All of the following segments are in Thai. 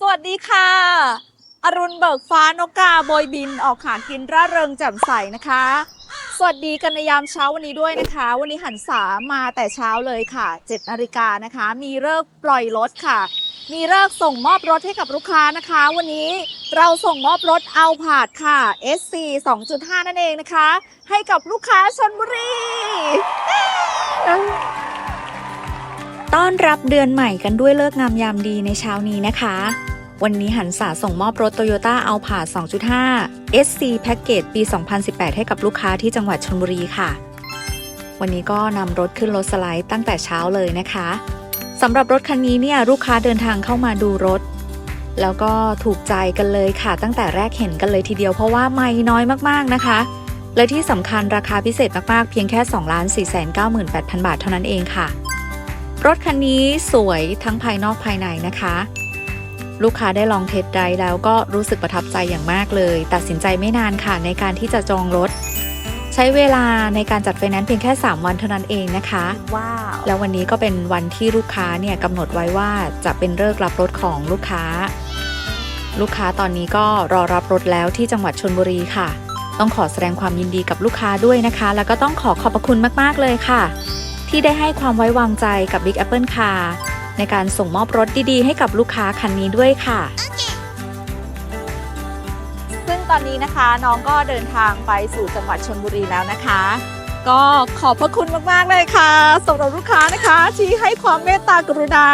สวัสดีค่ะ อรุณเบิกฟ้านกกาโบยบินออกหากินร่าเริงแจ่มใสนะคะ สวัสดีกันในยามเช้าวันนี้ด้วยนะคะ วันนี้หันษามาแต่เช้าเลยค่ะ7นาฬิกานะคะ มีเลิกปล่อยรถค่ะ มีเลิกส่งมอบรถให้กับลูกค้านะคะ วันนี้เราส่งมอบรถเอาผาดค่ะ SC 2.5 นั่นเองนะคะ ให้กับลูกค้าชนบุรี ต้อนรับเดือนใหม่กันด้วยเลิกงามยามดีในเช้านี้นะคะ วันนี้หันษาส่งมอบรถ Toyota a l p a 2.5 SC Package ปี 2018 ให้กับลูกค้าที่จังหวัดชลบุรีค่ะ วันนี้ก็นำรถขึ้นรถสไลด์ตั้งแต่เช้าเลยนะคะสำหรับรถคันนี้เนี่ยลูกค้าเดินทางเข้ามาดูรถ แล้วก็ถูกใจกันเลยค่ะ ตั้งแต่แรกเห็นกันเลยทีเดียวเพราะว่าไม่น้อยมากๆนะคะ และที่สำคัญราคาพิเศษมากๆเพียงแค่ 2 4 9 8 0 0 0 บาทเท่านั้นเองค่ะ รถคันนี้สวยทั้งภายนอกภายในนะคะ ลูกค้าได้ลองเทสไดรฟ์แล้วก็รู้สึกประทับใจอย่างมากเลย ตัดสินใจไม่นานค่ะในการที่จะจองรถ ใช้เวลาในการจัดไฟแนนซ์เพียงแค่ 3 วันเท่านั้นเองนะคะว้าวแล้ววันนี้ก็เป็นวันที่ลูกค้าเนี่ยกำหนดไว้ว่าจะเป็นเลิกษ์รับรถของลูกค้า ลูกค้าตอนนี้ก็รอรับรถแล้วที่จังหวัดชนบุรีค่ะ ต้องขอแสดงความยินดีกับลูกค้าด้วยนะคะ แล้วก็ต้องขอขอบพระคุณมากๆเลยค่ะ ที่ได้ให้ความไว้วางใจกับ Big Apple Car ในการส่งมอบรถดีๆ ให้กับลูกค้าคันนี้ด้วยค่ะ ซึ่งตอนนี้นะคะน้องก็เดินทางไปสู่จังหวัดชนบุรีแล้วนะคะ ก็ขอบพระคุณมากๆเลยค่ะสำหรับลูกค้านะคะ ที่ให้ความเมตตากรุณา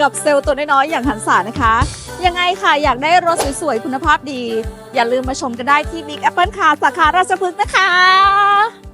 กับเซลล์ตัวน้อยๆอย่างหันษานะคะ ยังไงค่ะอยากได้รถสวยๆคุณภาพดี อย่าลืมมาชมกันได้ที่ Big Apple Car สาขาราชพฤกษ์นะคะ